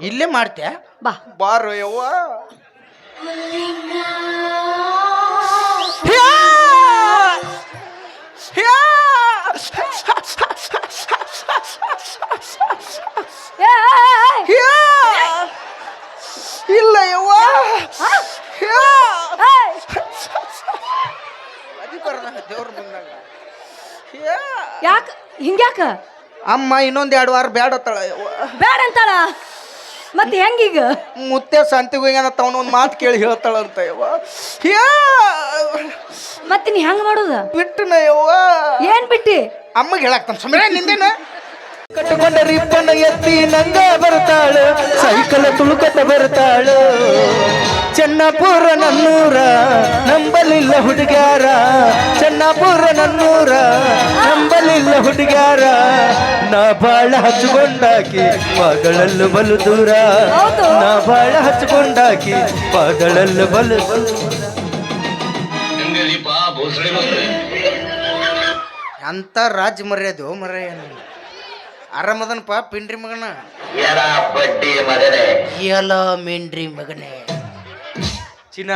ಇಲ್ಲೇ ಮಾಡ್ತೆ. ಬಾ. ಬಾರೋ ಯವ್ವ. ಇಲ್ಲ ಯವ್ವ. ದೇವ್ರ ಬಂದಾಗ ಯಾಕ? ಹಿಂಗ್ಯಾಕ? ಅಮ್ಮ ಇನ್ನೊಂದ್ ಎರಡು ವಾರ ಬೇಡ ಯವ್ವ. ಬೇಡ ಅಂತಾಳ ಮತ್ತೆ ಹೆಂಗೀಗ? ಮುತ್ತೆ ಸಂತಿಗೆ ಹೋಗ್ಯಾನ ತವನ ಒಂದು ಮಾತು ಕೇಳಿ ಹೇಳ್ತಾಳಂತ ಯವ್ವ. ಯಾ. ಮತ್ತೆ ನೀ ಹೆಂಗ್ ಮಾಡುದ? ಬಿಟ್ಟನ ಯವ್ವ. ಏನ್ ಬಿಟ್ಟಿ? ಅಮ್ಮಗೆ ಹೇಳಾಕ್ತಾನ ಸುಮ್ಮನೆ ನಿಂದೇನ? ಕಟ್ಟುಕೊಂಡ ರಿಪ್ಪನ ಎತ್ತಿ ನಂಗ ಬರ್ತಾಳ. ಸೈಕಲ್ ತುಳುಕತ್ತ ಬರ್ತಾಳು. ಚೆನ್ನಪುರ ನನ್ನೂರ ನಂಬಲಿಲ್ಲ ಹುಡುಗ್ಯಾರ. ಚೆನ್ನಪುರ ನನ್ನೂರ ನಂಬಲಿಲ್ಲ ಹುಡುಗ್ಯಾರ. ನಾ ಬಾಳ ಹಚ್ಚಿಕೊಂಡಾಕಿ ಪಗಳಲ್ಲು ಬಲು ದೂರ. ನಾ ಬಾಳ ಹಚ್ಚಿಕೊಂಡಾಕಿ ಪಗಳಲ್ಲು ಬಲು ಅಂತ ರಾಜ ಮರ್ಯಾದೆ ಓ ಮರ್ಯ ಅರಮದನಪ್ಪ ಪಿಂಡ್ರಿ ಮಗನ? ಎಲ ಬಡ್ಡಿ ಮಗನೇ? ಎಲ್ಲ ಮಿಂಡ್ರಿ ಮಗನೇ. ಚಿನ್ನ.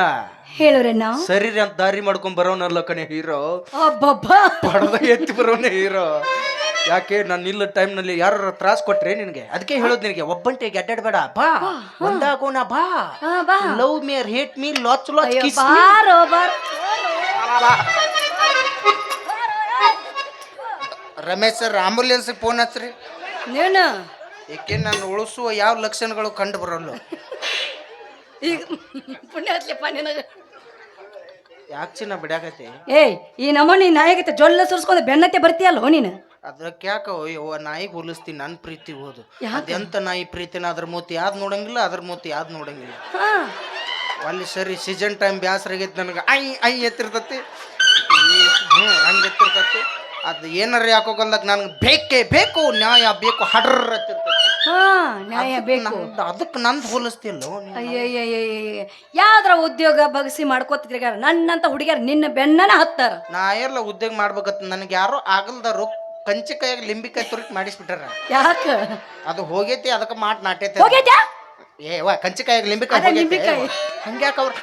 ಹೇಳೋರಣ್ಣ ಸರಿ ಅಂತ ದಾರಿ ಮಾಡ್ಕೊಂಡ್ ಬರೋನಲ್ಲ ಕಣೆ ಹೀರೋ. ಅಬ್ಬಬ್ಬಾ. ಪಡದ ಎತ್ತಿ ಬರೋನೆ ಹೀರೋ. ಯಾಕೆ ನಾನು ಇಲ್ಲ ಟೈಮ್ನಲ್ಲಿ ಯಾರು ತ್ರಾಸ್ ಕೊಟ್ರೆ ನಿನಗೆ? ಅದಕ್ಕೆ ಹೇಳೋದು ನಿನಗೆ ಒಬ್ಬಂಟಿಗೆ ಅಡ್ಡಾಡ್ಬೇಡ ಬಾ. ಒಂದಾಗೋಣ ಬಾ. ಹಾ, ಬಾ. ಲವ್ ಮೇರ್ hate me latch latch kiss ಬಾರೋ ಬಾರ್. ರಮೇಶ್ ಸರ್ ಆಂಬುಲೆನ್ಸ್ ಫೋನ್ ಹಚ್ರಿ ನೀನು? ಏಕೆ ನಾನು ಉಳಿಸುವ ಯಾವ ಲಕ್ಷಣಗಳು ಕಂಡು ಬರಲ್ಲ? ಈಗ ಪುಣ್ಯ ಹತ್ಲಿಪ್ಪ ನಿನಗ. ಯಾಕೆ ಚಿನ್ನ ಬಿಡಾಕತಿ ಏಯ್ ಈ ನಮೂನಿ ನಾಯಿಗತ್ತೆ ಜೊಲ್ಲ ಸುರ್ಸ್ಕೊಂಡು ಬೆನ್ನತ್ತೆ ಬರ್ತೀಯಲ್ಲೋ ನೀನು? ಅದಕ್ಕೆ ಯಾಕ ಯವ್ವ ನಾಯಿಗೆ ಹೋಲಿಸ್ತೀನಿ ನನ್ನ ಪ್ರೀತಿ ಹೋದು. ಯಾಕೆ? ಅದೆಂತ ನಾಯಿ ಪ್ರೀತಿನ? ಅದ್ರ ಮೂತಿ ಯಾವ್ದು ನೋಡಂಗಿಲ್ಲ ಅದ್ರ ಮೂತಿ ಯಾವ್ದು ನೋಡಂಗಿಲ್ಲ. ಹಾ. ಅಲ್ಲಿ ಸರಿ ಸೀಸನ್ ಟೈಮ್ ಬ್ಯಾಸರ ಆಗೈತೆ ನನಗೆ. ಐ ಐ ಎತ್ತಿರ್ತತಿ. ಹ್ಞೂ ಹಂಗೆ ಎತ್ತಿರ್ತತಿ. ಅದು ಏನಾರ ಯಾಕೋಗಲ್ದಾಗ ನನಗೆ ಬೇಕೇ ಬೇಕು ನ್ಯಾಯ ಬೇಕು ಹಡ್ರ ಎತ್ತಿರ್ತತಿ ಹಾ ನ್ಯಾಯ ಬೇಕು. ಅದಕ್ಕೆ ನಂದು ಹೋಲಿಸ್ತಿಲ್ಲ ಯಾವ್ದ್ರ ಉದ್ಯೋಗ ಬಗಸಿ ಮಾಡ್ಕೋತಿದ್ರಿಗಾರ ನನ್ನಂತ ಹುಡುಗಿಯರ್ ನಿನ್ನ ಬೆನ್ನನ ಹತ್ತಾರ. ನಾ ಎಲ್ಲ ಉದ್ಯೋಗ ಮಾಡ್ಬೇಕತ್ತ ನನಗೆ ಯಾರೋ ಆಗಲ್ದಾರು ಕಂಚಿ ಕೈಯಾಗ ಲಿಂಬಿಕಾಯಿ ತುರುಕಿ ಮಾಡಿಸ್ಬಿಟ್ರ ಯಾಕ? ಅದು ಹೋಗೈತಿ ಅದಕ್ಕೆ ಮಾಟ್ ನಾಟೈತಿ ಹೋಗೈತ್ಯಾ? ಏ ವಾ ಕಂಚಿಕಾಯಿ ಲಿಂಬಿಕಾಯಿ. ಲಿಂಬಿಕಾಯಿ. ಹಂಗ್ಯಾಕ ಅವ್ರು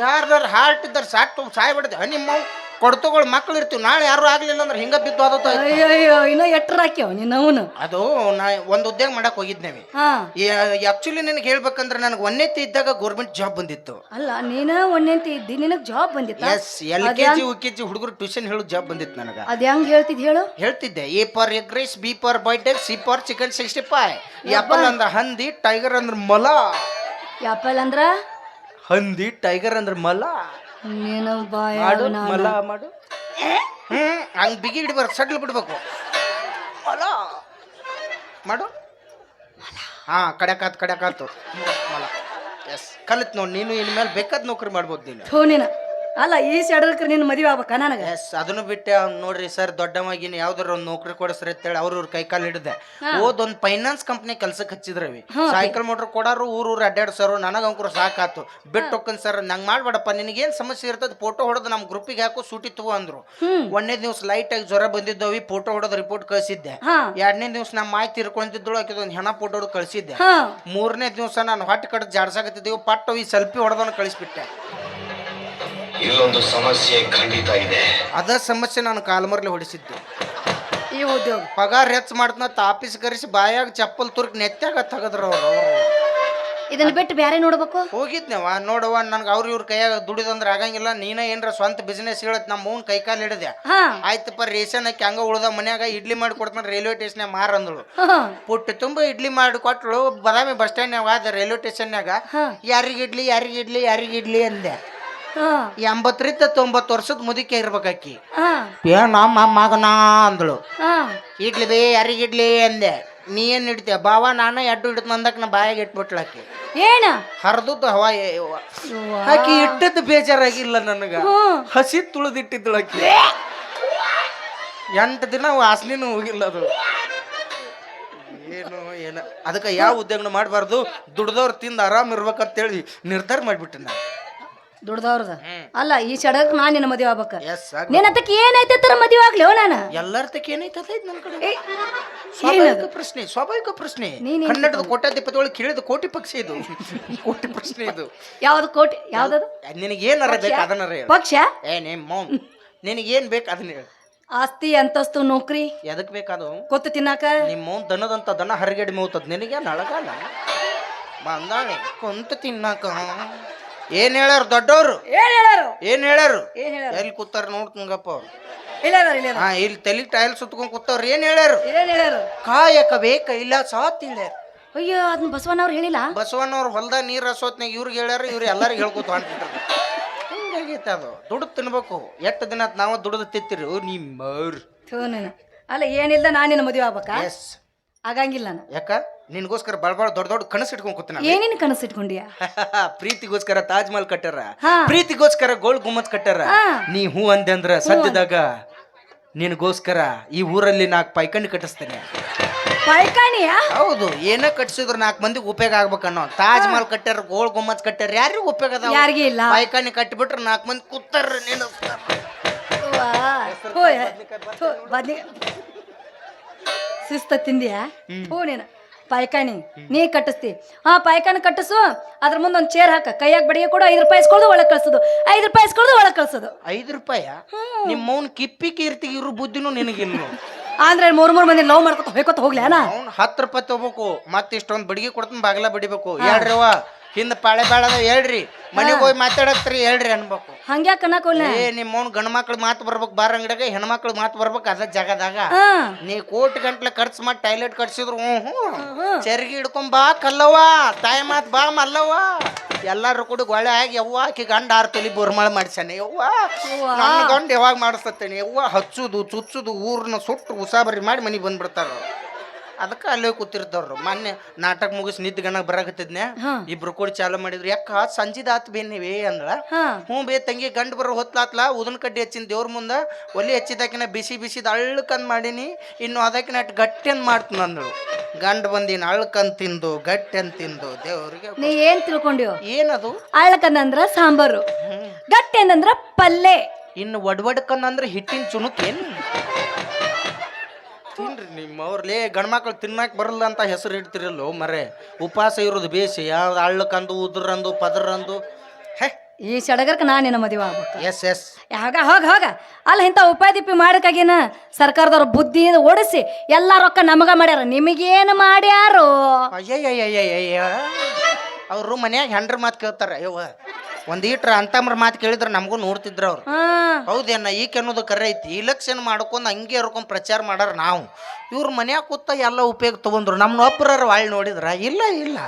ಯಾರ್ದಾರ ಹಾರ್ಟ್ ಇದ್ದಾರೆ ಸಾಕು ಸಾಯ್ ಬಿಡದೆ ನಿಮ್ಮ ಕೊಡ್ತುಗಳು ಮಕ್ಳು ಇರ್ತೀವಿ ನಾಳೆ ಯಾರು ಆಗ್ಲಿಲ್ಲ ಅಂದ್ರೆ ಹಿಂಗ ಬಿದ್ದು ಅಯ್ಯೋ ಅಯ್ಯಯ್ಯೋ ಇನ್ನೂ ಎಟ್ರ ಹಾಕ್ಯಾವ ಅವನು? ಅದು ನಾ ಒಂದು ಉದ್ಯೋಗ ಮಾಡಕ್ ಹೋಗಿದ್ನೇವಿ ಹಾ. ಆಕ್ಚುಲಿ ನಿನಗೆ ಹೇಳ್ಬೇಕಂದ್ರೆ ನನಗೆ ಒಂದೇತಿ ಇದ್ದಾಗ ಗೌರ್ಮೆಂಟ್ ಜಾಬ್ ಬಂದಿತ್ತು. ಅಲ್ಲ ನೀನ ಒಂದೇಂತ ಇದ್ದಿ ನಿನಗ್ ಜಾಬ್ ಬಂದಿತ್ತು? Yes L K G U K G ಹುಡುಗರು ಟ್ಯೂಷನ್ ಹೇಳೋ ಜಾಬ್ ಬಂದಿತ್ತು ನನಗೆ. ಅದ್ ಹೆಂಗ್ ಹೇಳ್ತಿದ್ ಹೇಳು? ಹೇಳ್ತಿದ್ದೆ A for egg rice B for BTech C for chicken sixty five apple ಅಂದ್ರೆ ಹಂದಿ ಟೈಗರ್ ಅಂದ್ರೆ ಮಲ. ಯಾಪಲ್ ಅಂದ್ರ? ಹಂದಿ ಟೈಗರ್ ಅಂದ್ರೆ ಮಲ. ನೀನು ಬಾಯ ಮಾಡು ಮಲ ಮಾಡು. ಹ್ಮ್? ಹಂಗ್ ಬಿಗಿ ಹಿಡಿಬಾರ್ದು ಸಡ್ಲು ಬಿಡ್ಬೇಕು. ಮಲ. ಮಾಡು. ಹಾ ಕಡೆಕಾತ್ ಕಡೆಕಾತು ಮಲ. ಎಸ್ ಕಲಿತ್ ನೋಡಿ ನೀನು ಇನ್ಮೇಲೆ ಬೇಕಾದ ನೌಕರಿ ಮಾಡ್ಬೋದು ನೀನ. ಅಲ್ಲ ಈ ಸಡಲ್ಕ್ರ ನಿನ್ನ ಮದುವೆ ಆಗ್ಬೇಕ ನನಗೆ? ಎಸ್ ಅದನ್ನು ಬಿಟ್ಟೆ ಅವ್ನು ನೋಡ್ರಿ ಸರ್ ದೊಡ್ಡವಾಗಿನ ಯಾವ್ದಾರ ಒಂದ್ ನೌಕರಿ ಕೊಡಿಸ್ರಿ ಅಂತೇಳಿ ಅವ್ರ ಇವ್ರ ಕೈ ಕಾಲು ಹಿಡಿದೆ. ಓದ್ ಒಂದ್ ಫೈನಾನ್ಸ್ ಕಂಪ್ನಿ ಕೆಲ್ಸಕ್ಕೆ ಹಚ್ಚಿದ್ರವಿ. ಸೈಕಲ್ ಮೋಟರ್ ಕೊಡಾರು ಊರ್ ಊರ್ ಅಡ್ಡಾಡ್ ಸರ್ ನನಗ ಅಂಕರು ಸಾಕಾತು. ಬಿಟ್ಟು ಹೋಗ್ಕನ್ ಸರ್ ನಂಗೆ ಮಾಡ್ಬೇಡಪ್ಪ ನಿನಗೇನು ಸಮಸ್ಯೆ ಇರ್ತದ ಫೋಟೋ ಹೊಡೆದು ನಮ್ಮ ಗ್ರೂಪಿಗೆ ಹಾಕು ಸೂಟಿ ತಗೋ ಅಂದ್ರು. ಒಂದನೇ ದಿವ್ಸ ಲೈಟ್ ಆಗಿ ಜ್ವರ ಬಂದಿದ್ದವಿ ಫೋಟೋ ಹೊಡೆದು ರಿಪೋರ್ಟ್ ಕಳ್ಸಿದ್ದೆ. ಎರಡನೇ ದಿವ್ಸ ನಮ್ಮ ಮಾಹಿತಿ ತಿರ್ಕೊಂತಿದ್ದಳು ಆಕೆ ಒಂದು ಹೆಣ ಫೋಟೋ ಹೊಡೆದು ಕಳಿಸಿದ್ದೆ. ಮೂರನೇ ದಿವ್ಸ ನಾನು ಹೊಟ್ಟೆ ಕಡೆ ಜಾಡ್ಸಾಕತ್ತಿದ್ದೀವಿ ಪಟ್ಟು ಈ ಸೆಲ್ಫಿ ಹೊಡೆದವನು ಕಳಿಸ್ಬಿಟ್ಟೆ. ಇಲ್ಲೊಂದು ಸಮಸ್ಯೆ ಖಂಡಿತ ಇದೆ. ಅದ ಸಮಸ್ಯೆ ನಾನು ಕಾಲ್ಮರ್ಲಿ ಹೊಡಿಸಿದ್ದೆ. ಈ ಉದ್ಯೋಗ. ಪಗಾರ್ ಹೆಚ್ಚು ಮಾಡ್ತನ ಆಫೀಸ್ ಕರೆಸಿ ಬಾಯಾಗ ಚಪ್ಪಲ್ ತುರ್ಕ್ ನೆತ್ತಾಗ ತೆಗದ್ರ ಅವರು ಇದನ್ನ ಬಿಟ್ಟು ಬೇರೆ ನೋಡ್ಬೇಕು? ಹೋಗಿದ್ನವ ನೋಡವ್ವ ನನ್ಗೆ ಅವ್ರ ಇವ್ರ ಕೈಯಾಗ ದುಡಿದಂದ್ರೆ ಆಗಂಗಿಲ್ಲ. ನೀನ ಏನ್ರ ಸ್ವಂತ ಬಿಸ್ನೆಸ್ ಹೇಳತ್ ನಮ್ಮ ಅವ್ನ ಕೈ ಕಾಲು ಹಿಡಿದೆ ಹಾ. ಆಯ್ತಪ್ಪ ರೇಷನ್ ಹಾಕಿ ಹಂಗ ಉಳ್ದ ಮನ್ಯಾಗ ಇಡ್ಲಿ ಮಾಡಿ ಕೊಡ್ತಾನೆ ರೈಲ್ವೆ ಸ್ಟೇಷನ್ ಮಾರ ಅಂದಳು. ಹಾ ಪುಟ್ಟು ತುಂಬ ಇಡ್ಲಿ ಮಾಡಿ ಕೊಟ್ಟಳು ಬದಾಮಿ ಬಸ್ ಸ್ಟ್ಯಾಂಡ್ನಾಗ ಆದ ರೈಲ್ವೆ ಸ್ಟೇಷನ್ಯಾಗ ಹಾ. ಯಾರಿಗಿಡ್ಲಿ ಇಡ್ಲಿ ಯಾರಿಗಿಡ್ಲಿ ಯಾರಿಗೆ ಇಡ್ಲಿ ಅಂದೆ. ಎಂಬತ್ತರಿಂದ ತೊಂಬತ್ತು ವರ್ಷದ ಮುದುಕಿ ಇರ್ಬೇಕಾಕಿ ನಮ್ಮ ಮಗನಾ ಅಂದಳು. ಇಡ್ಲಿ ಬೇ ಯಾರಿಗೆ ಇಡ್ಲಿ ಅಂದೆ. ನೀ ಏನು ಇಡ್ತೀಯ ಬಾವ ನಾನು ಎಡ್ಡು ಹಿಡಿದು ನಂದಕ್ಕೆ ನಾ ಬಾಯಾಗ ಇಟ್ಬಿಟ್ಲಾಕಿ ಏನ? ಹರಿದದ್ದು ಹವಾ ಆಕಿ ಇಟ್ಟದ್ದು ಬೇಜಾರಾಗಿಲ್ಲ ನನಗ. ಹಸಿ ತುಳಿದಿಟ್ಟಿದ್ದಳು ಆಕಿ. ಎಂಟು ದಿನ ವಾಸನಿನೂ ಹೋಗಿಲ್ಲ ಅದು. ಏನು ಏನ. ಅದಕ್ಕೆ ಯಾವ ಉದ್ಯೋಗನೂ ಮಾಡಬಾರ್ದು? ದುಡ್ದವ್ರು ತಿಂದು ಆರಾಮ್ ಇರ್ಬೇಕಂತೇಳಿ ನಿರ್ಧಾರ ಮಾಡಿಬಿಟ್ಟೆ ನಾನು. ದುಡ್ದವ್ರದ ಅಲ್ಲ ಈ ಚಡಕ್ ನಾ ನಿನ್ನ ಮದುವೆ ಆಗ್ಬೇಕ. ಎಸ್ ನಿನ್ನ ಹತ್ತಕ್ಕೆ ಏನೈತೆ ತರ ಮದುವೆ ಆಗ್ಲಿ ನಾನು. ಎಲ್ಲರ ತಕ್ಕ ಏನೈತೆ ಅದೈತ್ ನನ್ನ ಕಡೆ. ಸ್ವಾಭಾವಿಕ ಪ್ರಶ್ನೆ ಸ್ವಾಭಾವಿಕ ಪ್ರಶ್ನೆ. ನೀನ್ ಏನ್ ಕನ್ನಡದ ಕೋಟ್ಯಾಧಿಪತಿಗಳು ಕೇಳಿದ ಕೋಟಿ ಪಕ್ಷಿ ಇದು. ಕೋಟಿ ಪ್ರಶ್ನೆ ಇದು. ಯಾವ್ದು ಕೋಟಿ? ಯಾವ್ದದು? ನಿನಗೆ ಏನಾರ ಬೇಕು ಅದನ್ನ ಹೇಳು. ಪಕ್ಷ? ಏ ನಿಮ್ಮ ಮೌನ್. ನಿನಗೆ ಏನ್ ಬೇಕು ಅದನ್ನ ಹೇಳು. ಆಸ್ತಿ ಅಂತಸ್ತು ನೌಕರಿ. ಎದಕ್ ಬೇಕಾದು? ಕೊತ್ತು ತಿನ್ನಾಕ? ನಿಮ್ಮ ಮೌನ್ ದನದಂತ ದನ ಹರಿಗೆಡಿ ಮೂತದ್ ನಿನಗೆ ನಳಗಲ್ಲ ಬಂದಾಳೆ ಕೊಂತ ತಿನ್ನಾಕ. ಏನ್ ಹೇಳ್ಯಾರ ದೊಡ್ಡವ್ರು? ಏನ್ ಹೇಳ್ಯಾರ? ಏನ್ ಹೇಳ್ಯಾರು? ಏನ್ ಎಲ್ಲಿ ಕೂತಾರ ಅವ್ರು. ಹೇಳ್ಯಾರ ಹೇಳ್ಯಾರ ಹಾ ಇಲ್ಲಿ ತಲೆ ಟೈಲ್ ಸುತ್ಕೊಂಡ್ ಕೂತವ್ರು. ಏನ್ ಹೇಳ್ಯಾರು? ಏನ್ ಬೇಕ ಇಲ್ಲ ಸಾತ್ ಹೇಳ್ಯಾರ. ಅಯ್ಯೋ ಅದನ್ನ ಬಸವಣ್ಣವ್ರು ಹೇಳಿಲ್ಲ? ಬಸವಣ್ಣವ್ರು ಹೊಲ್ದಾಗ ನೀರ್ ಹಸೋತ್ನಾಗ ಇವ್ರಿಗೆ ಹೇಳ್ಯಾರ ಇವ್ರು ಎಲ್ಲರಿಗೂ ಹೇಳ್ಕೊತ ಹೊಂಟಿದ್ರು. ಹಿಂಗಾಗೈತೆ ಅದು. ದುಡ್ದು ತಿನ್ಬೇಕು. ಎಷ್ಟು ದಿನ ಆತ್ ನಾವು ದುಡ್ದು ತಿತ್ತಿರಿ ಓ ನಿಮ್ಮವ್ರು. ಥೂ ನೀನು. ಅಲ್ಲ ಏನಿಲ್ಲ ನಾನು ನಿನ್ನ ಮದುವೆ ಆಗ್ಬೇಕಾ? ಎಸ್ ಆಗಂಗಿಲ್ಲ ನಾನು. ಯಾಕ? ನಿನ್ಗೋಸ್ಕರ ಬಳ ಬಳ ದೊಡ್ಡ ದೊಡ್ಡ ಕನಸು ಇಟ್ಕೊಂಡ್ ಏನೇನು ಕನಸು ಇಟ್ಕೊಂಡಿಯ? ಪ್ರೀತಿಗೋಸ್ಕರ ತಾಜ್ ಮಹಲ್ ಕಟ್ಟಾರ ಹಾ. ಪ್ರೀತಿಗೋಸ್ಕರ ಗೋಲ್ ಗುಮ್ಮತ್ ಕಟ್ಟಾರ ಹಾ. ನೀ ಹೂ ಅಂದೆ ಅಂದ್ರ ಸದ್ಯದಾಗ ನಿನಗೋಸ್ಕರ ಈ ಊರಲ್ಲಿ ನಾಲ್ಕು ಪೈಕಂಡಿ ಕಟ್ಟಿಸ್ತೇನೆ. ಪೈಕಾಣಿಯಾ ಹೌದು ಏನ ಕಟ್ಸಿದ್ರು ನಾಲ್ಕು ಮಂದಿಗೆ ಉಪಯೋಗ ಆಗ್ಬೇಕನ್ನೋ ತಾಜ್ ಮಹಲ್ ಕಟ್ಟಾರ ಗೋಳ್ ಗುಮ್ಮತ್ ಕಟ್ಟಾರ ಯಾರಿಗೂ ಉಪಯೋಗ ಅದಾವ? ಯಾರಿಗೂ ಇಲ್ಲ. ಪೈಕಾಣಿ ಕಟ್ಟಿಬಿಟ್ರೆ ನಾಲ್ಕು ಮಂದಿ ಕೂತಾರ ನೀನು ಬದ್ನಿ ಶಿಸ್ತ ತಿಂದಿಯಾ? ಹೂ ನೀನು. ಪಾಯ್ಕಾನಿ ನೀ ಕಟ್ಟಿಸ್ತಿ. ಹಾ ಪಾಯ್ಕಾನ ಕಟ್ಟಿಸು. ಅದ್ರ ಮುಂದೆ ಒಂದು ಚೇರ್ ಹಾಕ. ಕೈಯಾಗ ಬಡಿಗೆ ಕೊಡು ಐದು ರೂಪಾಯಿ ಇಸ್ಕೊಳ್ದು ಒಳಗೆ ಕಳ್ಸೋದು. ಐದು ರೂಪಾಯಿ ಇಸ್ಕೊಳ್ದು ಒಳಗೆ ಕಳ್ಸೋದು. ಐದು ರೂಪಾಯ? ನಿಮ್ಮ ಮೌನ್ ಕಿಪ್ಪಿ ಕೀರ್ತಿ ಇರೋ ಬುದ್ಧಿನೂ ನಿನಗಿಲ್ಲ ಅಂದ್ರೆ ಮೂರ್ ಮೂರ್ ಮಂದಿ ಲವ್ ಮಾಡ್ಕೊತ ಹೋಯ್ಕೊತ ಹೋಗ್ಲಿ ಅಣ್ಣ. ಅವ್ನು ಹತ್ತು ರೂಪಾಯಿ ತಗೋಬೇಕು ಮತ್ತೆ ಇಷ್ಟೊಂದು ಬಡಿಗೆ ಕೊಡ್ತೀನಿ ಬಾಗಿಲ ಬಡಿಬೇಕು. ಹೇಳ್ರಿ ಅವ್ವ? ಹಿಂದ ಪಾಳೆ ಬಾಳದ ಹೇಳ್ರಿ. ಮನೆಗೆ ಹೋಗಿ ಮಾತಾಡತ್ರಿ ಹೇಳ್ರಿ ಅನ್ಬೇಕು. ಹಂಗ್ಯಾ ಅನ್ನಕೋಲ್ಲ ಏ ನಿಮ್ಮ ಅವ್ನ ಗಂಡ ಮಕ್ಳು ಮಾತು ಬರ್ಬೇಕು ಬಾರ ಅಂಗಡಿಯಾಗ ಹೆಣ್ಮಕ್ಳು ಮಾತು ಬರ್ಬೇಕು ಅದ ಜಾಗದಾಗ. ನೀ ಕೋಟಿ ಗಂಟ್ಲೆ ಖರ್ಚು ಮಾಡಿ ಟಾಯ್ಲೆಟ್ ಕಟ್ಸಿದ್ರು ಹ್ಞೂ. ಹ್ಞೂ ಚರ್ಗಿ ಹಿಡ್ಕೊಂಡ್ ಬಾ ಕಲ್ಲವ್ವ. ತಾಯಿ ಮಾತು ಬಾ ಮಲ್ಲವ್ವ. ಎಲ್ಲಾರು ಕೂಡ ಗೊಳೆ ಆಗಿ ಯವ್ವ ಆಕಿ ಗಂಡ ಆರು ತಲಿ ಬೋರ್ಮಾಳ ಮಾಡ್ಸಾನೆ ಯವ್ವ ನನ್ನ ಗಂಡ ಯಾವಾಗ ಮಾಡಿಸ್ತೇನೆ ಯವ್ವ ಹಚ್ಚುದು ಚುಚ್ಚುದು ಊರ್ನ ಸುಟ್ಟು ಉಸಾಬರಿ ಮಾಡಿ ಮನೆಗೆ ಬಂದ್ಬಿಡ್ತಾರ ಅದಕ್ಕೆ ಅಲ್ಲೇ ಕೂತಿರ್ತಾವ್ರು. ಮೊನ್ನೆ ನಾಟಕ ಮುಗಿಸಿ ನಿದ್ದ ಗಣ ಬರಾಕತ್ತಿದ್ನೆ. ಇಬ್ರು ಕೂಡ ಚಾಲು ಮಾಡಿದ್ರು. ಯಾಕ ಸಂಜಿದಾತ್ ಬೇನಿವೇ ನೀವೇ ಅಂದ್ರ ಹ್ಞೂ ಬೇ ತಂಗಿ ಗಂಡು ಬರೋ ಹೊತ್ಲಾತ್ಲ ಉದನ್ ಕಡ್ಡಿ ಹಚ್ಚಿನ ದೇವ್ರ ಮುಂದ. ಒಲಿ ಹಚ್ಚಿದಾಕಿನ ಬಿಸಿ ಬಿಸಿದ ಅಳ್ಳಕಂದ್ ಮಾಡೀನಿ. ಇನ್ನು ಅದಕ್ಕಿನ ಅಟ್ ಗಟ್ಟಿಯನ್ ಮಾಡ್ತೀನಿ ಅಂದಳು ಗಂಡ ಬಂದಿನ ಅಳ್ಕಂದ್ ತಿಂದು ಗಟ್ಟಿಯನ್ ತಿಂದು ದೇವ್ರಿಗೆ ನೀ ಏನ್ ತಿಳ್ಕೊಂಡ್ಯೋ? ಏನದು? ಅಳ್ಳಕಂದಂದ್ರ ಸಾಂಬಾರು. ಗಟ್ಟಿ ಅಂದ್ರ ಪಲ್ಲೆ. ಇನ್ನು ಒಡ್ವಡ್ಕನ್ ಅಂದ್ರೆ ಹಿಟ್ಟಿನ ಚುಣುಕ್ ಏನು ತಿನ್ರಿ ಲೇ ಗಣ್ಮಕ್ಳು ಗಂಡ್ಮಕ್ಳು ತಿನ್ನಕ್ ಬರಲ್ಲ ಅಂತ ಹೆಸರು ಇಡ್ತಿರಲ್ಲೋ ಮರೆ. ಉಪವಾಸ ಇರೋದು ಬೇಸಿ ಯಾವ್ದು ಅಳ್ಳಕಂದು ಉದ್ರಂದು ಪದರಂದು ಹೇ? ಈ ಸಡಗರ್ಕ ನಾ ನಿನ್ನ ಮದುವೆ ಆಗ್ಬೇಕು. Yes yes. ಯಾವಾಗ? ಹೋಗ ಹೋಗ. ಅಲ್ಲ ಇಂಥ ಉಪಾಧಿಪಿ ಮಾಡಕಾಗಿನ ಸರ್ಕಾರದವ್ರ ಬುದ್ಧಿ ಓಡಿಸಿ ಎಲ್ಲ ರೊಕ್ಕ ನಮಗ ಮಾಡ್ಯಾರ. ನಿಮಗೇನು ಮಾಡ್ಯಾರು? ಅಯ್ಯಯ್ಯಯ್ಯಯ್ಯಯ್ಯ ಅವರು ಮನ್ಯಾಗ ಹೆಂಡ್ರ ಮಾತು ಕೇಳ್ತಾರ. ಅಯ್ಯವ್ವ. ಒಂದ್ ಈಟ್ರ ಅಂತಮ್ರ ಮಾತು ಕೇಳಿದ್ರ ನಮಗೂ ನೋಡ್ತಿದ್ರ ಅವ್ರು. ಹೌದೇನ? ಈಕೆ ಅನ್ನೋದು ಕರೆ ಐತಿ. ಇಲೆಕ್ಷನ್ ಮಾಡ್ಕೊಂಡು ಹಂಗೆ ಹರ್ಕೊಂಡು ಪ್ರಚಾರ ಮಾಡಾರ ನಾವು. ಇವ್ರ ಮನ್ಯಾಗ ಕೂತ ಎಲ್ಲ ಉಪಯೋಗ ತಗೊಂಡ್ರು. ನಮ್ಮ ಒಬ್ಬರ ವಾಳಿ ನೋಡಿದ್ರ. ಇಲ್ಲ ಇಲ್ಲ.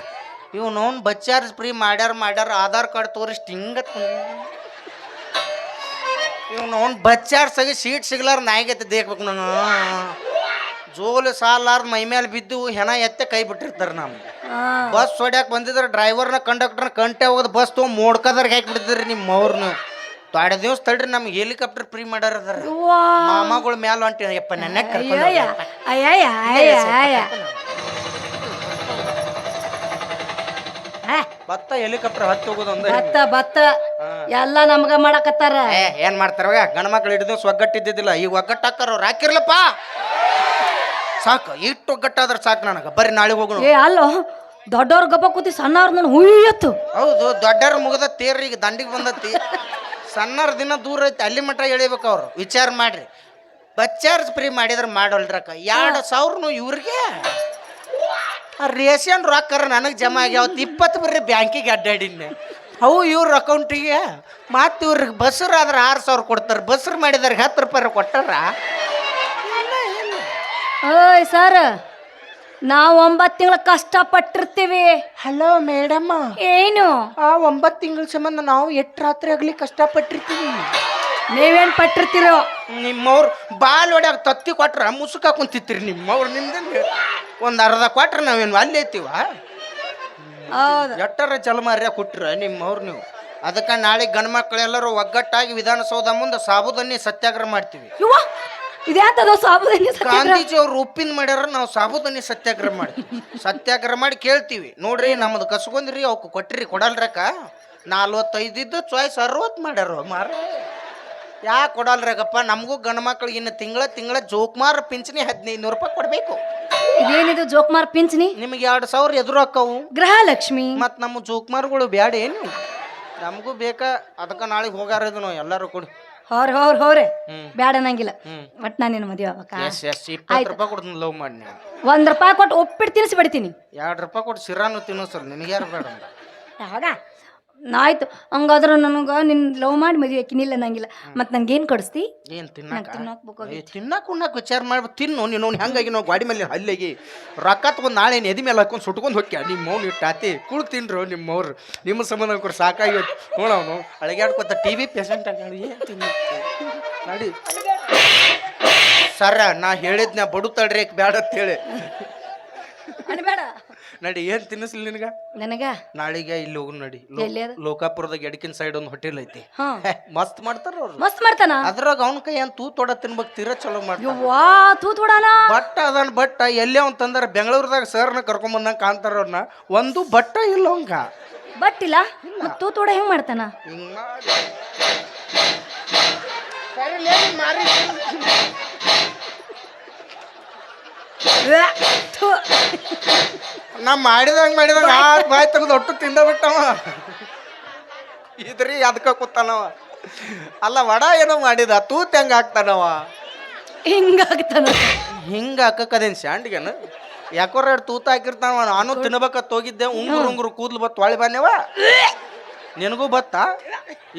ಇವ್ ನೋನ್ ಬಚ್ಚಾರ್ ಫ್ರೀ ಮಾಡ್ಯಾರ ಮಾಡ್ಯಾರ ಆಧಾರ್ ಕಾರ್ಡ್ ತೋರಿಸ್ ಹಿಂಗ ಇವ್ನ ಅವ್ನು ಬಚ್ಚಾರ್ ಸಗಿ ಸೀಟ್ ಸಿಗ್ಲಾರ ನಾಯಿಗತ್ತೆ ದೇಕ್ಬೇಕು ನಾನು. ಜೋಲು ಸಾಲಾರ್ದ ಮೈ ಮೇಲೆ ಬಿದ್ದು ಹೆಣ ಎತ್ತೆ ಕೈ ಬಿಟ್ಟಿರ್ತಾರೆ ನಮ್ಗೆ. ಬಸ್ ಹೊಡ್ಯಾಕ್ ಬಂದಿದ್ರೆ ಡ್ರೈವರ್ನ ಕಂಡಕ್ಟರ್ನ ಕಂಟೆ ಹೋಗೋದು ಬಸ್ ತೊಗೊಂಡು ಮೋಡ್ಕದ್ರಿಗೆ ಹಾಕಿ ಬಿಡ್ತಿದ್ರಿ ನಿಮ್ಮ ಅವ್ರನ್ನ ತೊಡೆ ದಿವ್ಸ ತಡ್ರಿ ನಮ್ಗೆ ಹೆಲಿಕಾಪ್ಟರ್ ಫ್ರೀ ಮಾಡ್ಯಾರ. ಮಾಮಗಳು ಮ್ಯಾಲ ಹೊಂಟಿ ಯಪ್ಪ ನೆನ್ನೆ ಭತ್ತ ಹೆಲಿಕಾಪ್ಟರ್ ಹತ್ತಿ ಹೋಗೋದೊಂದು ಭತ್ತ ಭತ್ತ ಎಲ್ಲ ನಮ್ಗ ಮಾಡಕತ್ತಾರ. ಏನ್ ಮಾಡ್ತಾರವಾಗ ಗಂಡ ಮಕ್ಳು ಹಿಡಿದು ಒಗ್ಗಟ್ಟಿದ್ದಿದ್ದಿಲ್ಲ ಈಗ ಒಗ್ಗಟ್ಟು ಹಾಕಾರ ಅವ್ರು. ಹಾಕಿರ್ಲಪ್ಪ. ಸಾಕು ಇಟ್ಟು ಒಗ್ಗಟ್ಟಾದ್ರೆ ಸಾಕು ನನಗೆ. ಬರ್ರಿ ನಾಳೆ ಹೋಗೋಣ. ಏ ಅಲ್ಲೋ ದೊಡ್ಡವ್ರ ಗಬ್ಬ ಕೂತಿ ಸಣ್ಣವ್ರ ನನ್ನ ಹುಯ್ಯತ್ತು. ಹೌದು ದೊಡ್ಡವ್ರ ಮುಗದ ತೇರ್ರಿ ಈಗ ದಂಡಿಗೆ ಬಂದತ್ತಿ ಸಣ್ಣವ್ರ ದಿನ ದೂರ ಐತಿ ಅಲ್ಲಿ ಮಟ್ಟ ಎಳಿಬೇಕು ಅವ್ರು. ವಿಚಾರ ಮಾಡ್ರಿ. ಬಚ್ಚಾರ್ಜ್ ಫ್ರೀ ಮಾಡಿದ್ರೆ ಮಾಡೋಲ್ರಕ್ಕ. ಎರಡು ಸಾವಿರನು ಇವ್ರಿಗೆ. ರೇಷನ್ ರೊಕ್ಕರ ನನಗೆ ಜಮಾ ಆಗ್ಯಾವತ್ತು ಇಪ್ಪತ್ತು ಬರ್ರಿ ಬ್ಯಾಂಕಿಗೆ ಅಡ್ಡಾಡಿನ ಅವು ಇವ್ರ ಅಕೌಂಟಿಗೆ. ಮತ್ತು ಇವ್ರಿಗೆ ಬಸ್ರು ಆದ್ರೆ ಆರು ಸಾವಿರ ಕೊಡ್ತಾರೆ. ಬಸ್ರು ಮಾಡಿದ್ರೆ ಹತ್ತು ರೂಪಾಯಿ ಕೊಟ್ಟಾರ. ಓಯ್ ಸರ್ ನಾವು ಒಂಬತ್ತು ತಿಂಗಳ ಕಷ್ಟಪಟ್ಟಿರ್ತೀವಿ. Hello madam. ಏನು? ಆ ಒಂಬತ್ತು ತಿಂಗಳ ಸಂಬಂಧ ನಾವು ಎಷ್ಟು ರಾತ್ರಿ ಆಗಲಿ ಕಷ್ಟಪಟ್ಟಿರ್ತೀವಿ. ನೀವೇನ್ ಪಟ್ಟಿರ್ತೀರೋ? ನಿಮ್ಮವ್ರು ಬಾಲ್ ಹೊಡ್ಯಾಗ ತತ್ತಿ ಕೊಟ್ರ ಮುಸುಕ ಕುಂತಿತ್ತೀರಿ ನಿಮ್ಮವ್ರು ನಿಮ್ದು ಒಂದು ಅರ್ಧ ಕೊಟ್ರ ನಾವೇನು ಅಲ್ಲಿ ಐತಿವ? ಹೌದು. ಎಟ್ಟರ ಜಲಮಾರ್ಯ ಕೊಟ್ರ ನಿಮ್ಮವ್ರು ನೀವು? ಅದಕ್ಕೆ ನಾಳೆ ಗಂಡು ಮಕ್ಕಳೆಲ್ಲರೂ ಒಗ್ಗಟ್ಟಾಗಿ ವಿಧಾನಸೌಧ ಮುಂದೆ ಸಾಬುದನ್ನೇ ಸತ್ಯಾಗ್ರಹ ಮಾಡ್ತೀವಿ. ಇವ ಇದ್ಯಾತದು ಸಾಬುದಾನಿ ಸತ್ಯಾಗ್ರಹ? ಗಾಂಧೀಜಿ ಅವ್ರು ಉಪ್ಪಿನ ಮಾಡ್ಯಾರ ನಾವು ಸಾಬುದನ್ನಿ ಸತ್ಯಾಗ್ರಹ ಮಾಡಿ. ಸತ್ಯಾಗ್ರಹ ಮಾಡಿ ಕೇಳ್ತೀವಿ. ನೋಡ್ರಿ ನಮ್ಮದು ಕಸ್ಕೊಂದ್ರಿ ಅವಕ್ಕೆ ಕೊಟ್ಟಿರಿ ಕೊಡಲ್ರಕ್ಕ. ನಾಲ್ವತ್ತೈದಿದ್ದು ಚಾಯ್ಸ್ ಅರವತ್ತು ಮಾಡ್ಯಾರ ಮಾರ ಯಾ ಕೊಡಲ್ರಾಗಪ್ಪ? ನಮಗೂ ಗಂಡು ಮಕ್ಳಿಗೆ ಇನ್ನು ತಿಂಗಳ ತಿಂಗಳ ಜೋಕ್ಮಾರ್ ಪಿಂಚಣಿ ಹದಿನೈದು ನೂರು ರೂಪಾಯಿ ಕೊಡಬೇಕು. ಇದೇನಿದು ಜೋಕ್ಮಾರ್ ಪಿಂಚಣಿ? ನಿಮ್ಗೆ ಎರಡು ಸಾವಿರ ಎದುರು ಅಕ್ಕವು ಗೃಹಲಕ್ಷ್ಮಿ. ಮತ್ತು ನಮ್ಮ ಜೋಕ್ಮಾರ್ಗಳು ಬ್ಯಾಡ ಏನು ನಮಗೂ ಬೇಕಾ ಅದಕ್ಕೆ ನಾಳೆಗೆ ಹೋಗಾರ ಇದನ್ನು ಎಲ್ಲರೂ ಕೊಡಿ. ಹೋರ್ ಹೋರ್ ಹೋರೆ. ಬ್ಯಾಡ ಅನ್ನಂಗಿಲ್ಲ. ಮಟ್ ಒಟ್ ನಾನು ನಿನ್ನ ಮದುವೆ ಆಗ್ಬೇಕಾ? Yes yes. ಇಪ್ಪತ್ತು ರೂಪಾಯಿ ಕೊಡ್ತೀನಿ ಲವ್ ಮಾಡಿ ನೀವು ಒಂದ್ ರೂಪಾಯಿ ಕೊಟ್ಟು ಒಪ್ಪಿಟ್ಟು ತಿನ್ಸಿ ಬಿಡ್ತೀನಿ ಎರಡು ರೂಪಾಯಿ ಕೊಟ್ಟು ಸಿರಾನು ಸರ್ ನಿನಗೆ ಯಾರು ಬೇಡ ಹೌದಾ ಯಾವಾಗ ಆಯ್ತು ಹಂಗಾದ್ರೆ ನನಗೆ ನಿನ್ನ ಲವ್ ಮಾಡಿ ಮದುವೆ ಕಿನಿಲ್ಲ ನಂಗಿಲ್ಲ ಮತ್ತು ಏನು ಕೊಡಿಸ್ತಿ? ಏನ್ ತಿನ್ನಾಕ? ತಿನ್ನೋಕ್ ಬೇಕಾಗಿತ್ತು. ಏ, ತಿನ್ನಾಕ ಉಣ್ಣಾಕ ವಿಚಾರ ಮಾಡ್ಬೇಕು ತಿನ್ನು. ನೀನು ಅವ್ನು ಹೆಂಗಾಗಿ ನಾವು ಗಾಡಿ ಮೇಲೆ ಹಲ್ಲಿಗೆ ರೊಕ್ಕ ತಗೊಂಡು ನಾಳೆ ಏನ್ ಎದಿ ಮೇಲೆ ಹಾಕೊಂಡು ಸುಟ್ಕೊಂಡು ಹೋಗ್ಯ? ನಿಮ್ಮ ಮೌನ್ ಇಟ್ಟು ಆತಿ ಕುಳ್ ತಿನ್ರು ನಿಮ್ಮ ಅವ್ರು ನಿಮ್ಮ ಸಂಬಂಧ ಅವ್ರು ಸಾಕಾಗಿ ನೋಡ ಅವನು. ಅಳಗ್ಯಾಡ್ಕೊತ ಟಿ ವಿ ಪೇಷಂಟ್ ಆಗ ಏನು ತಿನ್ನ ನಡಿ. ಸರ ನಾ ಹೇಳಿದ್ನ ಬಡು ಬೇಡ ಬ್ಯಾಡ ಅಂತೇಳಿ ಬೇಡ. ನಡಿ ಏನ್ ತಿನ್ನಿಸ್ಲಿ ನಿನಗ? ನನಗ? ನಾಳೆಗೆ ಇಲ್ಲಿ ಹೋಗು ನಡಿ. ಲೋ- ಎಲ್ಲಿ ಅದು? ಲೋಕಾಪುರದಾಗ ಎಡಕಿನ ಸೈಡ್ ಒಂದು ಹೋಟೆಲ್ ಐತಿ. ಹಾ. ಹೇ, ಮಸ್ತ್ ಮಾಡ್ತಾರ ಅವ್ರು. ಮಸ್ತ್ ಮಾಡ್ತಾನ? ಅದ್ರಾಗ ಅವ್ನ ಕೈ ಏನ್ ತೂ ಹೊಡ ತಿನ್ಬೇಕು ತೀರಾ ಚಲೋ ಮಾಡ್ತಾರ ಯವ್ವಾ ತೂ ಬಟ್ಟ ಅದನ್ ಬಟ್ಟ ಎಲ್ಲೇ ಅವ್ನ್ ತಂದಾರ? ಬೆಂಗಳೂರದಾಗ ಸರ್ನ ಕರ್ಕೊಂಡ್ ಬಂದಂಗ ಕಾಣ್ತಾರ ಅವ್ರನ್ನ ಒಂದು ಬಟ್ಟ ಇಲ್ಲ ಅವಂಗ ಬಟ್ ಇಲ್ಲ? ಮತ್ ತೂತ್ ಹೊಡ ಹೆಂಗ್ ಮಾಡ್ತಾನ? ಹಿಂಗ್ ಮಾಡಿ. ನೀನ್ ಮಾರಿ. ನಾ ಮಾಡಿದಂಗ ಮಾಡಿದಂಗ ಆ ಬಾಯ್ ತೆಗೆದು ಒಟ್ಟು ತಿಂದ ಬಿಟ್ಟವ ಇದ್ರಿ ಅದಕ್ಕ ಕೂತಾನವ. ಅಲ್ಲ ವಡ ಏನೋ ಮಾಡಿದ ತೂತ್ ಹೆಂಗ ಹಾಕ್ತಾನವ? ಹಿಂಗಾಗ್ತಾನ. ಹಿಂಗ ಹಾಕಕ್ಕದೇನ್ ಶಾಂಡ್ಗೆನ? ಯಾಕೋರ ಎರಡು ತೂತ ಹಾಕಿರ್ತಾನವ ನಾನು ತಿನ್ಬೇಕತ್ ಹೋಗಿದ್ದೆ ಉಂಗುರು ಉಂಗುರು ಕೂದ್ಲು ಬತ್ ಒಳ್ಳೆ ಬನ್ನೇವ. ನಿನಗೂ ಬತ್ತ?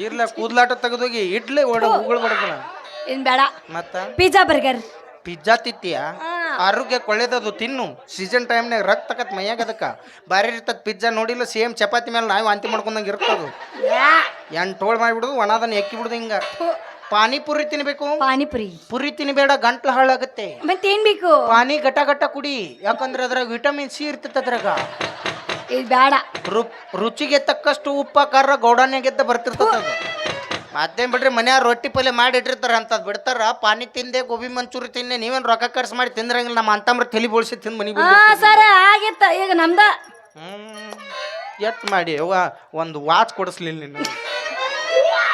ಇರ್ಲ ಕೂದ್ಲಾಟ ತೆಗೆದೋಗಿ ಇಡ್ಲಿ ಓಡ ಉಗುಳು ಬಡಕಣ ಇನ್ ಬೇಡ. ಮತ್ತ? ಪಿಜ್ಜಾ ಬರ್ಗರ್ ಪಿಜ್ಜಾ ತಿತ್ತೀಯ ಆರೋಗ್ಯಕ್ಕೆ ಒಳ್ಳೇದದು ತಿನ್ನು. ಸೀಸನ್ ಟೈಮ್ನಾಗ ರಕ್ತ ತಕತ್ ಮೈಯಾಗ ಅದಕ್ಕ. ಬಾರಿ ಇರ್ತದ ಪಿಜ್ಜಾ ನೋಡಿಲ್ಲ ಸೇಮ್ ಚಪಾತಿ ಮೇಲೆ ನಾವು ವಾಂತಿ ಮಾಡ್ಕೊಂಡಂಗೆ ಇರ್ತದು. ಎಂಟು ಟೋಳ್ ಮಾಡಿಬಿಡುದು ಒಣದನ್ನ ಎಕ್ಕಿ ಬಿಡುದು ಹಿಂಗ. ಪಾನಿಪುರಿ ತಿನ್ಬೇಕು. ಪಾನಿಪುರಿ. ಪುರಿ ತಿನ್ಬೇಡ ಗಂಟ್ಲು ಹಾಳಾಗುತ್ತೆ. ಮತ್ತೇನ್ ಬೇಕು ಪಾನಿ ಗಟ ಗಟ ಕುಡಿ. ಯಾಕಂದ್ರೆ ಅದ್ರಾಗ ವಿಟಮಿನ್ ಸಿ ಇರ್ತದ ಅದ್ರಾಗ. ಇದು ಬೇಡ ರುಚಿಗೆ ತಕ್ಕಷ್ಟು ಉಪ್ಪ ಖಾರ ಗೌಡಾನ್ಯಾಗೆದ್ದ ಬರ್ತಿರ್ತದ ಅದು. ಮತ್ತೇನ್ ಬಿಡ್ರಿ ಮನ್ಯಾಗ ರೊಟ್ಟಿ ಪಲ್ಯ ಮಾಡಿ ಇಟ್ಟಿರ್ತಾರ ಅಂತದ್ ಬಿಡ್ತಾರ. ಪಾನಿ ತಿಂದೆ ಗೋಬಿ ಮಂಚೂರಿ ತಿಂದೆ ನೀವೇನ್ ರೊಕ್ಕ ಖರ್ಚು ಮಾಡಿ ತಿಂದ್ರಂಗಿಲ್ಲ ನಮ್ಮ ಅಂತಮ್ರ ತಲಿ ಬೋಳ್ಸಿ ತಿಂದ್ ಮನಿ ಹಾ ಸರ ಆಗಿತ್ತ ಈಗ ನಮ್ದ. ಹ್ಮ್ ಎತ್ ಮಾಡಿ ಅವ್ವ ಒಂದು ವಾಚ್ ಕೊಡಿಸ್ಲಿಲ್ಲ ನೀನು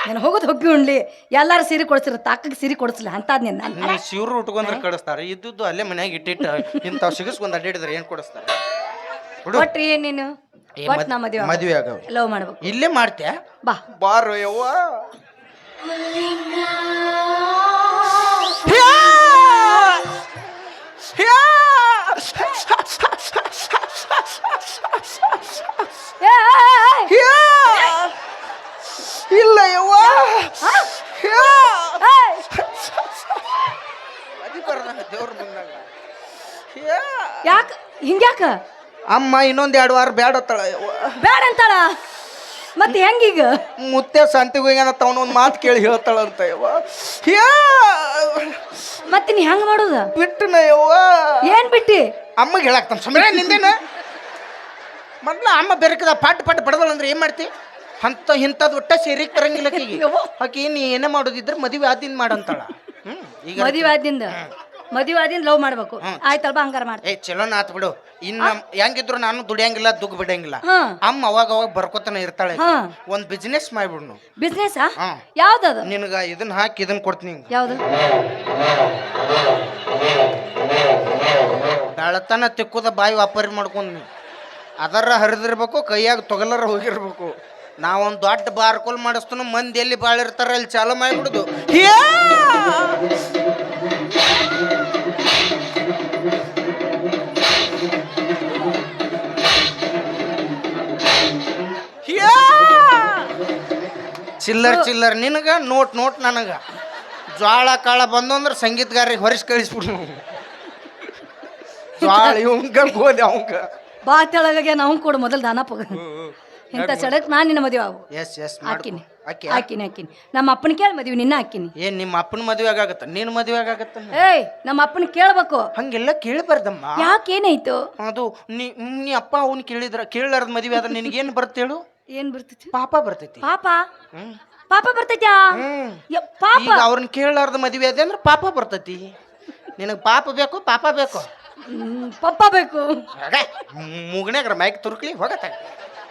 ನಾನು ಹೋಗೋದು ಹೋಗಿ ಉಣ್ಲಿ. ಎಲ್ಲಾರು ಸೀರೆ ಕೊಡ್ಸಿರ ತಾಕಕ್ಕೆ ಸೀರೆ ಕೊಡಿಸ್ಲಿ ಅಂತದ್ ನೀನು ಶಿವ್ರು ಉಟ್ಕೊಂಡ್ರೆ ಕಡಿಸ್ತಾರೆ. ಇದ್ದುದ್ದು ಅಲ್ಲೇ ಮನ್ಯಾಗ ಇಟ್ಟಿಟ್ಟು ಇಂಥವ್ ಸಿಗಿಸ್ಕೊಂಡ್ ಅಡ್ಡಿಡಿದ್ರೆ ಏನ್ ಕೊಡಿಸ್ತಾರೆ? ಬಿಡು. ನೀನು? ಏ, ಮದ್- ಮದುವೆ ಮದ್ವೆ ಆಗವ ಲವ್ ಮಾಡ್ಬೇಕು. ಇಲ್ಲೇ ಮಾಡ್ತ್ಯಾ? ಬಾ. ಬಾರೋ ಯವ್ವ. ಇಲ್ಲ ಯವ್ವ ದೇವ್ರ ಯಾಕ? ಹಿಂಗ್ಯಾಕ? ಅಮ್ಮ ಇನ್ನೊಂದ್ ಎರಡು ವಾರ ಬೇಡ ಅತ್ತಾಳ ಯವ್ವ. ಬೇಡ ಅಂತಾಳ? ಮತ್ತೆ ಹೆಂಗೀಗ? ಮುತ್ತೆ ಸಂತಿಗೆ ಹೋಗ್ಯಾನ ತವನ ಒಂದು ಮಾತು ಕೇಳಿ ಹೇಳ್ತಾಳಂತ ಯವ್ವ. ಯಾ ಮತ್ತೆ ನೀ ಹೆಂಗ್ ಮಾಡೋದ? ಬಿಟ್ಟನ ಯವ್ವ. ಏನ್ ಬಿಟ್ಟಿ? ಅಮ್ಮಗೆ ಹೇಳಾಕ್ತಾನ ಸುಮ್ಮನೆ ನಿಂದೇನ? ಮೊದ್ಲ ಅಮ್ಮ ಬೆರಕದ ಪಾಟ್ ಪಾಟ್ ಬಡದಳ ಅಂದ್ರೆ ಏನ್ ಮಾಡ್ತಿ? ಅಂತ ಇಂಥದ್ದು ಒಟ್ಟ ಸೇರಿಕ್ ತರಂಗಿಲ್ಲ. ಆಕಿ ನೀ ಏನೇ ಮಾಡೋದಿದ್ರೆ ಮದುವೆ ಆದಿಂದ ಮಾಡಂತಾಳ ಹ್ಮ್ ಈಗ ಮದುವೆ ಆದಿಂದ? ಮದುವೆ ಲವ್ ಮಾಡ್ಬೇಕು. ಆಯ್ತಲ್ವಾ? ಹಂಗಾರ ಮಾಡ್ತೀನಿ ಏ ಚಲೋನ ಆತ್ ಬಿಡು. ಇನ್ನ ಹೆಂಗಿದ್ರು ನಾನು ದುಡಿಯಂಗಿಲ್ಲ ದುಗ್ ಬಿಡಂಗಿಲ್ಲ. ಹಾ. ಅಮ್ಮ ಅವಾಗ ಅವಾಗ ಬರ್ಕೋತಾನೆ ಇರ್ತಾಳೆ. ಹಾ. ಒಂದ್ ಬಿಸ್ನೆಸ್ ಮಾಡ್ಬಿಡ್ನು. ಬಿಸ್ನೆಸ್ ಹಾ. ಯಾವ್ದದು? ನಿನಗ ಇದನ್ನ ಹಾಕಿ ಇದನ್ನ ಕೊಡ್ತೀನಿ ಯಾವ್ದು? ಬೆಳತನ ತಿಕ್ಕುದ ಬಾಯಿ ವ್ಯಾಪಾರಿ ಮಾಡ್ಕೊಂಡ್ ನೀ. ಅದರ ಹರಿದಿರ್ಬೇಕು ಕೈಯಾಗ ತೊಗಲರ ಹೋಗಿರ್ಬೇಕು. ನಾವೊಂದು ದೊಡ್ಡ ಬಾರ್ಕೋಲ್ ಮಾಡಿಸ್ತಾನು ಮಂದಿ ಎಲ್ಲಿ ಬಾಳಿರ್ತಾರ ಅಲ್ಲಿ ಚಾಲು ಮಾಡಿಬಿಡುದು. ಚಿಲ್ಲರ್ ಚಿಲ್ಲರ್ ನಿನಗ ನೋಟ್ ನೋಟ್ ನನಗ. ಜ್ವಾಳ ಕಾಳ ಬಂದು ಅಂದ್ರೆ ಸಂಗೀತಗಾರಿಗೆ ಹೊರಿಸಿ ಕಳಿಸ್ಬಿಡು. ಜ್ವಾಳ ಇವಂಗ ಗೋಧಿ ಅವಂಗ. ಬಾ ತೆಳಗೆ ನಾವು ಕೊಡು ಮೊದಲು ದಾನ ಪಗ. ಇಂಥ ಸಡಕ್? ನಾನು ನಿನ್ನ ಮದುವೆ ಆಗು ಎಸ್ ಎಸ್ ಹಾಕಿನಿ. ಆಕಿ ಹಾಕಿನಿ ಹಾಕಿನಿ. ನಮ್ಮ ಅಪ್ಪನ ಕೇಳ ಮದುವೆ ನಿನ್ನ ಹಾಕಿನಿ. ಏನ್ ನಿಮ್ಮ ಅಪ್ಪನ ಮದುವೆ ಆಗಾಗತ್ತ? ನೀನ್ ಮದುವೆ ಆಗತ್ತ ಏಯ್ ನಮ್ಮ ಅಪ್ಪನ ಕೇಳ್ಬೇಕು. ಹಂಗೆಲ್ಲ ಕೇಳಬಾರ್ದಮ್ಮ. ಯಾಕೇನಾಯ್ತು ಅದು ನೀ ನೀ ಅಪ್ಪ ಅವನು ಕೇಳಿದ್ರ ಕೇಳಲಾರದ ಮದುವೆ ಆದ್ರೆ ನಿನಗೇನು ಬರ್ತೇಳು ಏನ್ ಬರ್ತೈತಿ? ಪಾಪ ಬರ್ತೈತಿ. ಪಾಪ? ಪಾಪ ಬರ್ತೈತ್ಯಾ? ಯ, ಪಾಪ. ಈಗ ಅವ್ರನ್ನ ಕೇಳಲಾರದ ಮದುವೆ ಅದೇ ಅಂದ್ರೆ ಪಾಪ ಬರ್ತೈತಿ. ನಿನಗೆ ಪಾಪ ಬೇಕು ಪಾಪ ಬೇಕು? ಹ್ಮ್, ಪಪ್ಪ ಬೇಕು. ಮುಗಣ್ಯಾಗ್ರ ಮೈಕ್ ತುರ್ಕ್ಲಿ ಹೋಗತ್ತ.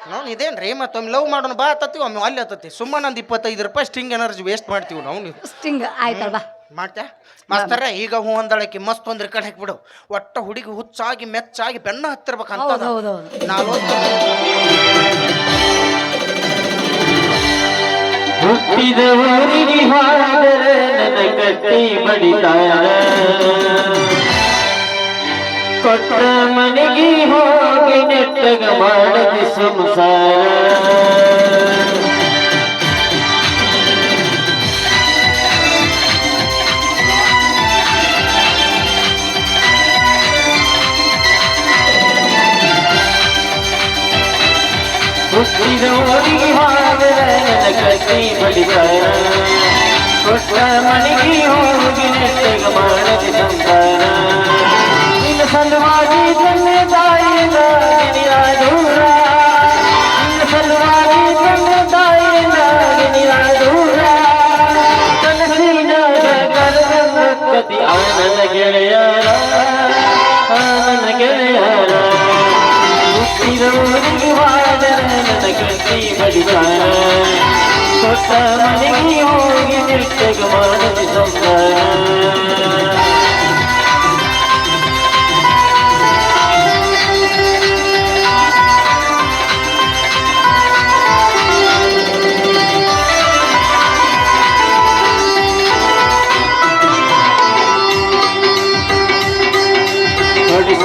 ನಾವು ಮತ್ತೆ ಮತ್ತೊಮ್ಮೆ ಲವ್ ಮಾಡೋಣ ಬಾ ತತ್ತಿ ಒಮ್ಮೆ ಅಲ್ಲಿ ಹತ್ತತಿ ಸುಮ್ಮನೆ ಒಂದು ಇಪ್ಪತ್ತೈದು ರೂಪಾಯಿ ಸ್ಟಿಂಗ್ ಎನರ್ಜಿ ವೇಸ್ಟ್ ಮಾಡ್ತೀವಿ ನಾವು ಸ್ಟಿಂಗ್ ಆಯ್ತಲ್ವಾ ಮಾಡ್ತ್ಯಾ? ಮಾಸ್ತರ ಈಗ ಹೂ ಒಂದಳಕ್ಕೆ ಮಸ್ತ್ ಒಂದ್ ಕಡೆ ಹಾಕ್ಬಿಡು. ಒಟ್ಟ ಹುಡುಗಿ ಹುಚ್ಚಾಗಿ ಮೆಚ್ಚಾಗಿ ಬೆನ್ನ ಹತ್ತಿರ್ಬೇಕಂತ ಹೌದು ಹೌದು ಹೌದು. ನಾಲ್ವತ್ತು ಹುಟ್ಟಿದ ಊರಿಗೆ ಹೋದರೆ ನನ್ನ ಕಟ್ಟಿ ಬಡಿತಾರ ಕೊಟ್ಟ ಮನೆಗೆ ಹೋಗಿ ನೆಟ್ಟಗ ಮಾಡದಿ ಸಂಸಾರ ಹುಟ್ಟಿದ ಊರಿಗೆ ಹೋದರೆ ನನ್ನ ಕಟ್ಟಿ ಬಡಿತಾರ ಕೊಟ್ಟ ಮನೆಗೆ ಹೋಗಿ ನೆಟ್ಟಗ ಮಾಡದಿ ಸಂಸಾರ ನಿನ್ನ ಸಲುವಾಗಿ ತಂದೆ ತಾಯಿನ ದೂರ. ನಿನ್ನ ಸಲುವಾಗಿ ತಂದೆ ತಾಯಿನ ದೂರ. ಕನಸಿನ ಕರೆದ ಕತಿ ಆ ನನ್ನ ಗೆಳೆಯರ ಆನನ ನನ್ನ ಗೆಳೆಯರ. ಹುಟ್ಟಿದ ಊರಿಗೆ ಹೋದರೆ ನನ್ನ ಕೃತಿ ಬಡಿತಾರ ಕೊಟ್ಟ ಮನೆಗೆ ಹೋಗಿ ಸಂಸಾರ.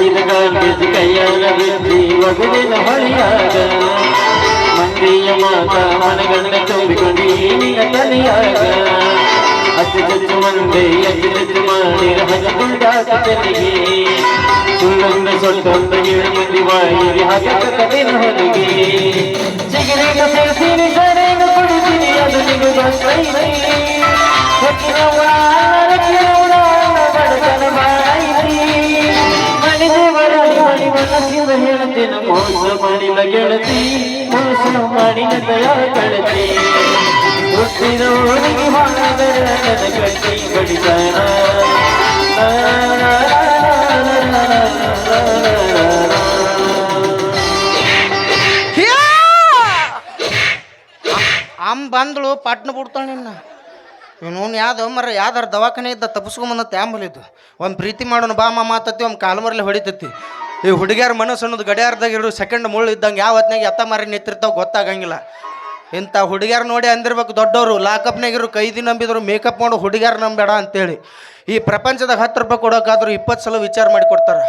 ಹೊಡಿಸಿದ ಗಾಂಧಿ ಕೈಯಲ್ಲ ಬಿದ್ದಿ ಮಗುವಿನ ಹೊಳಿಯಾಗ ಮಂದಿಯ ಮಾತ ಮನಗಣ್ಣ ತುಂಬಿಕೊಂಡು ನಿನ್ನ ತಲೆಯಾಗ ಹಚ್ಚು ಚಚ್ಚು ಮಂದೆ ಎಚ್ಚು ಚಚ್ಚು ಮಾಡಿರ ಹಚ್ಚಿಕೊಂಡಾಕ ತಲೆಗೆ ಸುಳ್ಳೊಂದ ಸೊಟ್ಟೊಂದ ಏಳು ಮಂದಿ ಬಾಯಿಗೆ ಹಾಕಕ ಕದಿನ ಹೊರಗೆ ಚಿಗರಿಗ ಸೇರಿಸಿರಿ ಸರೇಗ ಕುಡಿಸಿರಿ ಅದು ನಿಮಗೆ ಗೊತ್ತೈತಿ ಹೊಕ್ಕಿನ ಉಡಾನ ರಕ್ಕಿನ ಉಳ ಬಡತನ ಬಾಯಿತಿ ಮಣಿದೇವರ ಬಂದ್ಳು ಮನಸ್ಸಿಂದ ಹೇಳ್ತೇನೆ ಅಮ್ಮ ಬಂದಳು ಪಟ್ನ ಬಿಡ್ತಾಳೆ ನಿನ್ನ ಇವನು ಯಾವ್ದು ಮರ ಯಾವ್ದಾರು ದವಾಖಾನೆ ಇದ್ದ ತಪ್ಪಿಸ್ಕೊಂಬಂದ ತ್ಯಾಂಬಲಿದ್ದು. ಒಂದು ಪ್ರೀತಿ ಮಾಡೋಣ ಬಾ ಮಾ ಮಾತತಿ ಒಂದು ಕಾಲ್ಮರ್ಲೆ ಹೊಡಿತೈತಿ. ಈ ಹುಡುಗಿಯರ ಮನಸ್ಸು ಅನ್ನೋದು ಗಡಿಯಾರ್ದಾಗ ಇರೋ ಸೆಕೆಂಡ್ ಮುಳ್ಳು ಇದ್ದಂಗೆ ಯಾವ ಹೊತ್ನಾಗ ಎತ್ತ ಮಾರಿ ನಿಂತಿರ್ತಾವೆ ಗೊತ್ತಾಗಂಗಿಲ್ಲ. ಇಂಥ ಹುಡುಗಿಯರು ನೋಡಿ ಅಂದಿರ್ಬೇಕು ದೊಡ್ಡವರು ಲಾಕಪ್ನಾಗಿರು ಕೈದಿ ನಂಬಿದ್ರು ಮೇಕಪ್ ಮಾಡೋ ಹುಡುಗಿಯರು ನಂಬೇಡ ಅಂತೇಳಿ. ಈ ಪ್ರಪಂಚದಾಗ ಹತ್ತು ರೂಪಾಯಿ ಕೊಡೋಕ್ಕಾದ್ರೂ ಇಪ್ಪತ್ತು ಸಲ ವಿಚಾರ ಮಾಡಿ ಕೊಡ್ತಾರೆ.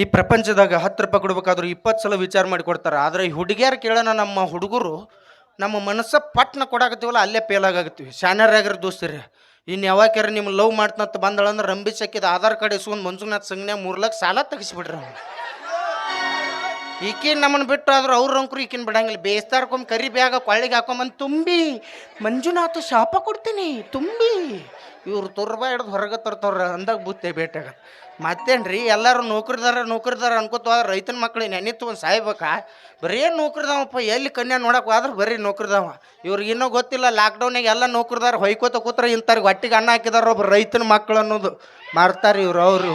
ಈ ಪ್ರಪಂಚದಾಗ ಹತ್ತು ರೂಪಾಯಿ ಕೊಡ್ಬೇಕಾದ್ರೂ ಇಪ್ಪತ್ತು ಸಲ ವಿಚಾರ ಮಾಡಿ ಕೊಡ್ತಾರೆ. ಆದರೆ ಈ ಹುಡುಗಿಯರು ಕೇಳೋಣ ನಮ್ಮ ಹುಡುಗರು ನಮ್ಮ ಮನಸ್ಸ ಪಟ್ನ ಕೊಡಾಕತ್ತೀವಲ್ಲ, ಅಲ್ಲೇ ಫೇಲ್ ಆಗತ್ತೀವಿ ಶಾನ್ಯರಾಗಿರೋ ದೋಸ್ತಿರಿ. ಇನ್ನು ಯಾವಾಗ್ಯಾರ ನಿಮ್ಮ ಲವ್ ಮಾಡ್ತಂತ ಬಂದಳಂದ್ರೆ ರಂಬಿ ಚಕ್ಕಿದ ಆಧಾರ್ ಕಾರ್ಡ್ ಇಸ್ಕೊಂಡು ಮಂಜುನಾಥ್ ಸಂಘನೆ ಮೂರು ಲಕ್ಷ ಸಾಲ ತೆಗಿಸ್ಬಿಡ್ರಿ ಅವ್ನು. ಈಕಿನ ನಮ್ಮನ್ನು ಬಿಟ್ಟು ಆದ್ರೆ ಅವ್ರ ಅಂಕರು ಈಕಿನ ಬಿಡಂಗಿಲ್ಲ. ಬೇಯಿಸ್ತಾರ್ಕೊಂಬ ಕರಿ ಬ್ಯಾಗ ಕೊಳ್ಳಿಗೆ ಹಾಕೊಂಬಂದು ತುಂಬಿ. ಮಂಜುನಾಥ ಶಾಪ ಕೊಡ್ತೀನಿ, ತುಂಬಿ. ಇವ್ರು ತುರ್ಬ ಹಿಡ್ದು ಹೊರಗೆ ತರ್ತವ್ರ, ಅಂದಾಗ ಬುತ್ತೆ ಭೇಟಿಯಾಗತ್ತೆ ಮತ್ತೇನ್ರಿ, ಎಲ್ಲರೂ ನೌಕರಿದಾರ ನೌಕರಿದಾರ ಅನ್ಕೋತ ರೈತನ ಮಕ್ಳು ನೆನಿತ್ತು ಒಂದು ಸಾಯ್ಬೇಕಾ? ಬರೀ ನೌಕರಿದಾವಪ್ಪ, ಎಲ್ಲಿ ಕನ್ಯಾ ನೋಡಕ್ಕೆ ಹೋದ್ರೆ ಬರೀ ನೌಕರಿದಾವ. ಇವ್ರಿಗೆ ಇನ್ನೂ ಗೊತ್ತಿಲ್ಲ ಲಾಕ್ಡೌನಿಗೆ ಎಲ್ಲ ನೌಕರಿದಾರ ಹೊಯ್ಕೋತ ಕೂತ್ರ ಇಂಥವ್ರಿಗೆ ಹೊಟ್ಟಿಗೆ ಅನ್ನ ಹಾಕಿದಾರ ರೈತನ ಮಕ್ಳು ಅನ್ನೋದು. ಮಾಡ್ತಾರೆ ಇವ್ರು, ಅವರು.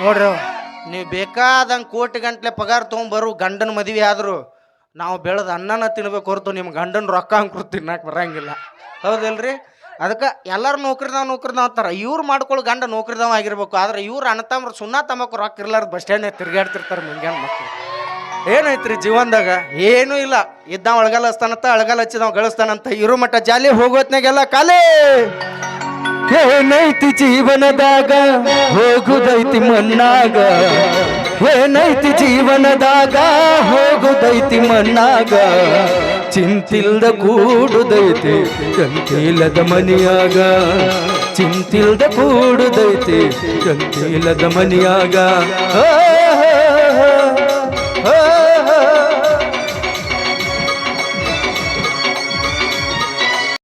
ನೋಡ್ರಿ ನೀವು ಬೇಕಾದಂಗೆ ಕೋಟಿ ಗಂಟ್ಲೆ ಪಗಾರ ತೊಗೊಂಬರು ಗಂಡನ ಮದುವೆ ಆದರು. ನಾವು ಬೆಳೆದ ಅನ್ನನ ತಿನ್ಬೇಕು ಹೊರತು ನಿಮ್ಮ ಗಂಡನ ರೊಕ್ಕ ಅಂಕರು ತಿನ್ನಕ್ಕೆ ಬರಂಗಿಲ್ಲ. ಹೌದಿಲ್ರಿ? ಅದಕ್ಕೆ ಎಲ್ಲರೂ ನೌಕರಿದಾವ ನೌಕರಿದಾವ ಅಂತಾರೆ. ಇವ್ರು ಮಾಡ್ಕೊಳ್ಳೋ ಗಂಡ ನೌಕರಿದಾವ ಆಗಿರ್ಬೇಕು. ಆದ್ರೆ ಇವ್ರು ಅಣ್ಣತಮ್ರ ಸುಣ್ಣ ತಮ್ಮಕ್ಕೆ ರೊಕ್ಕ ಇರ್ಲಾರ್ದು ಬಸ್ ಸ್ಟ್ಯಾಂಡ್ ತಿರ್ಗಾಡ್ತಿರ್ತಾರೆ ಮುಂಜಾನೆ ಮಕ್ಕಳು ಏನೈತ್ರಿ ಜೀವನದಾಗ? ಏನೂ ಇಲ್ಲ. ಇದ್ದ ಅಳಗಾಲ ಹಚ್ತಾನಂತ, ಅಳಗಾಲ ಹಚ್ಚಿದವ ಗಳಿಸ್ತಾನಂತ. ಇರೋ ಮಟ್ಟ ಜಾಲಿ ಹೋಗೋತ್ನಾಗೆಲ್ಲ ಕಾಲೇ ಏನೈತಿ ಜೀವನದಾಗ? ಹೋಗುದೈತಿ ಮಣ್ಣಾಗ. ಏನೈತಿ ಜೀವನದಾಗ ಹೋಗುದೈತಿ ಮಣ್ಣಾಗ. ಚಿಂತಿಲ್ದ ಕೂಡುದೈತಿ ಕಂಕೀಲದ ಮನಿಯಾಗ. ಚಿಂತಿಲ್ದ ಕೂಡುದೈತಿ ಕಂಕೀಲದ ಮನಿಯಾಗ.